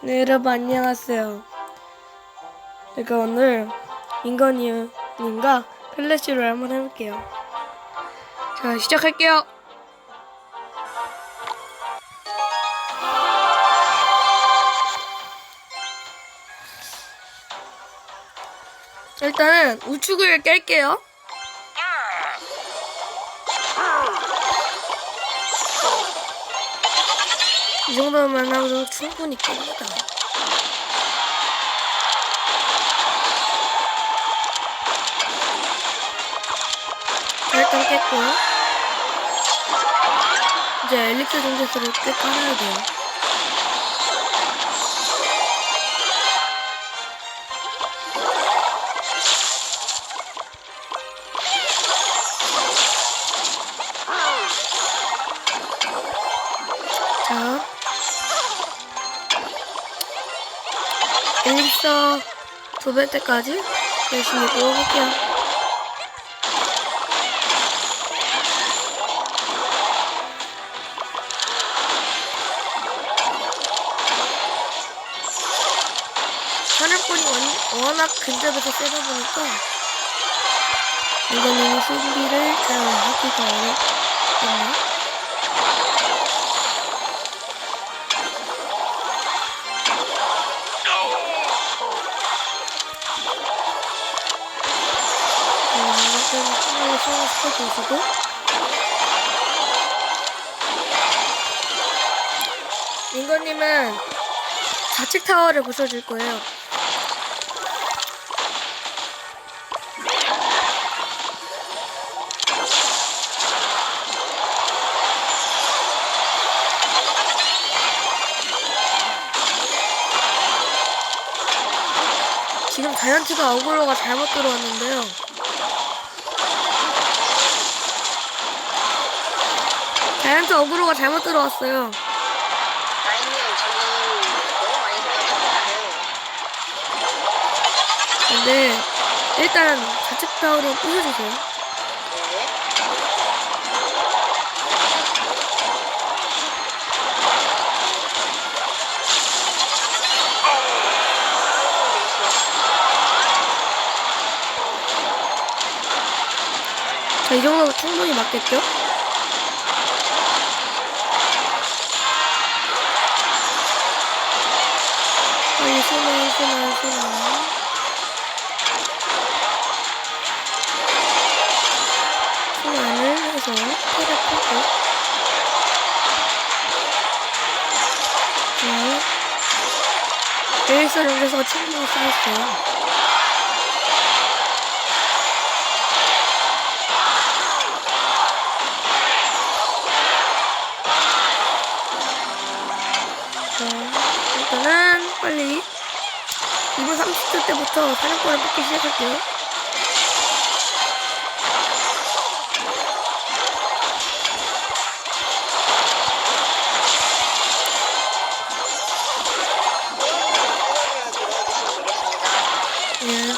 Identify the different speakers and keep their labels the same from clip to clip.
Speaker 1: 네, 여러분 안녕하세요. 제가 오늘 인건이님과 클래시를 한번 해볼게요. 자, 시작할게요. 일단은 우측을 깰게요. 정도만 하고도 충분히 깹니다. 자, 일단 깼고요. 이제 엘릭스 정제수를 꽤 깔아야 돼요. 엘릭서 두배 때까지 열심히 모아볼게요. 원- 워낙 근접에서 세다 보니까 이거는 수비를 잘 하기가 어렵겠네. 좀 충분히 소화시켜주시고 민거님은 좌측 타워를 부숴줄 거예요. 지금 자이언트가 어그로가 잘못 들어왔는데요. 자이언트 어그로가 잘못 들어왔어요.
Speaker 2: 라인님 저는 너무 많이 생각했는데
Speaker 1: 근데 일단 좌측 타워로 부숴주세요.
Speaker 2: 네.
Speaker 1: 자, 이 정도면 충분히 맞겠죠? 순화, 순화, 순화. 순화를 해서 패를 펴고. 자, 엘리스 정도에서 충분히 쌓였어요. 빨리 2분 30초 때부터 사냥꾼을 뽑기 시작할게요. 예.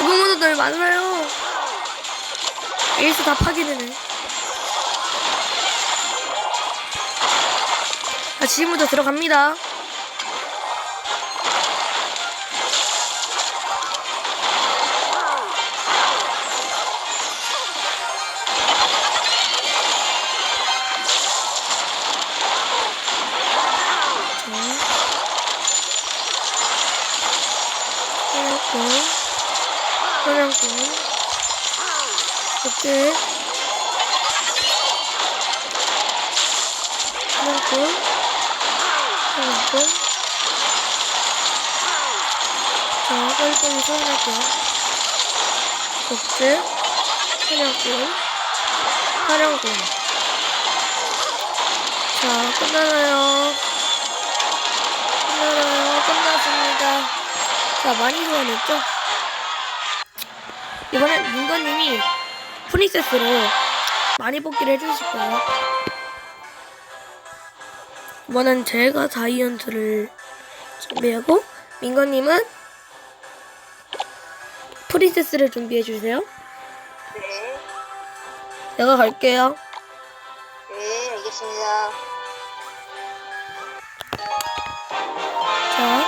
Speaker 1: 이번보다 널 만나요. 에이스 다 파괴되네. 자, 지금부터 들어갑니다. 사냥꾼, 이렇게 사냥꾼, 사냥꾼. 자, 빨리빨리 소환할게요. 독재, 사냥꾼, 사냥꾼. 자, 끝나나요? 끝나나요? 끝났습니다. 자, 많이 소환했죠? 이번엔 민건님이 프린세스로 많이 뽑기를 해주실 거예요. 이번엔 제가 다이언트를 준비하고, 민건님은 프린세스를 준비해 주세요.
Speaker 2: 네.
Speaker 1: 내가 갈게요.
Speaker 2: 네, 알겠습니다. 알겠습니다.
Speaker 1: 자,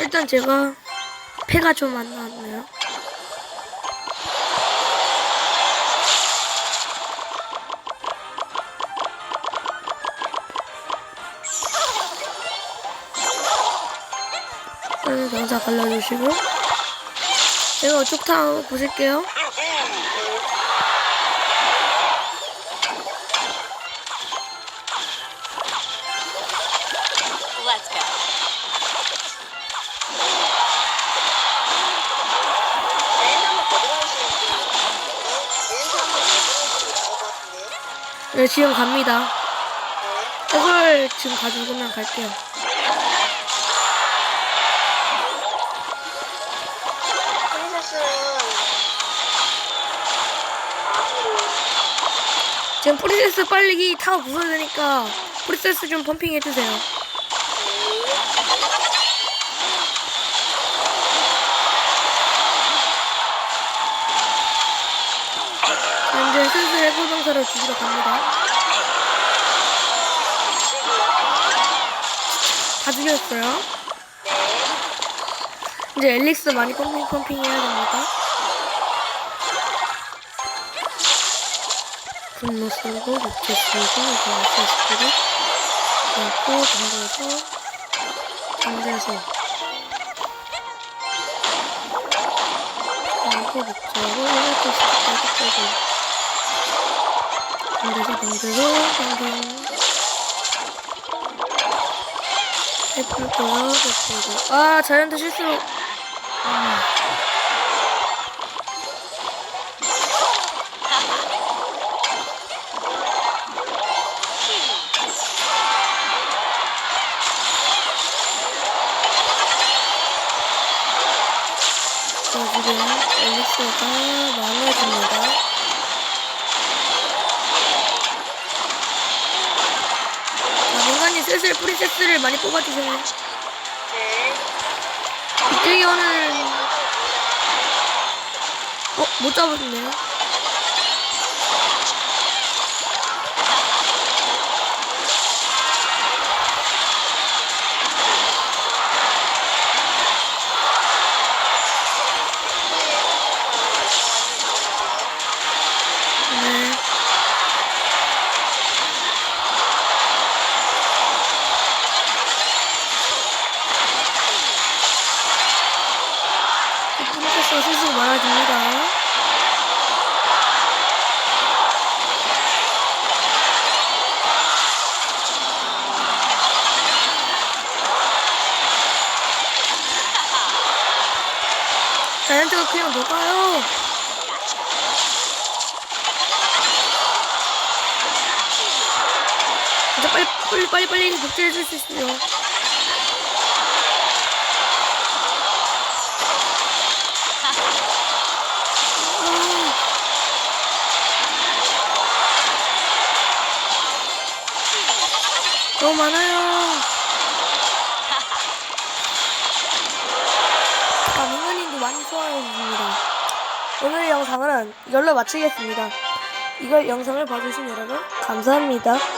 Speaker 1: 일단 제가 패가 좀 안 나왔네요. 영상 갈라주시고 제가 쪽타 보실게요.
Speaker 2: 네.
Speaker 1: 네, 지금 갑니다.
Speaker 2: 네.
Speaker 1: 이걸 지금 가지고 그냥 갈게요. 지금 프리세스 빨리 타워 부숴야 되니까 프리세스 좀 펌핑 해주세요. 자, 이제 슬슬 해골병사를 죽이러 갑니다. 다 죽였어요. 이제 엘릭스 많이 펌핑 펌핑 해야 됩니다. 분노 쓰고 목재 쓰고 알트 쓰고 그리고 당겨서 당겨서 그리고 목재로 알트 쓰고 당겨서 당겨서 당겨 해플 거야 해플 아 자이언트 실수로. 아. 자, 지금 엘리스가 많아집니다. 자, 민간님 슬슬 프리세스를 많이 뽑아주세요.
Speaker 2: 네.
Speaker 1: 이태경은 어? 못 잡았네요. 네. 프로세서 슬슬 많아집니다. 자이언트가 그냥 녹아요. 진짜 빨리 빨리 빨리 빨리 복제해 줄 수 있어요. 아. 너무 많아요. 아, 민간님도 많이 좋아해 주십니다. 오늘 영상은 이걸로 마치겠습니다. 이걸 영상을 봐주신 여러분 감사합니다.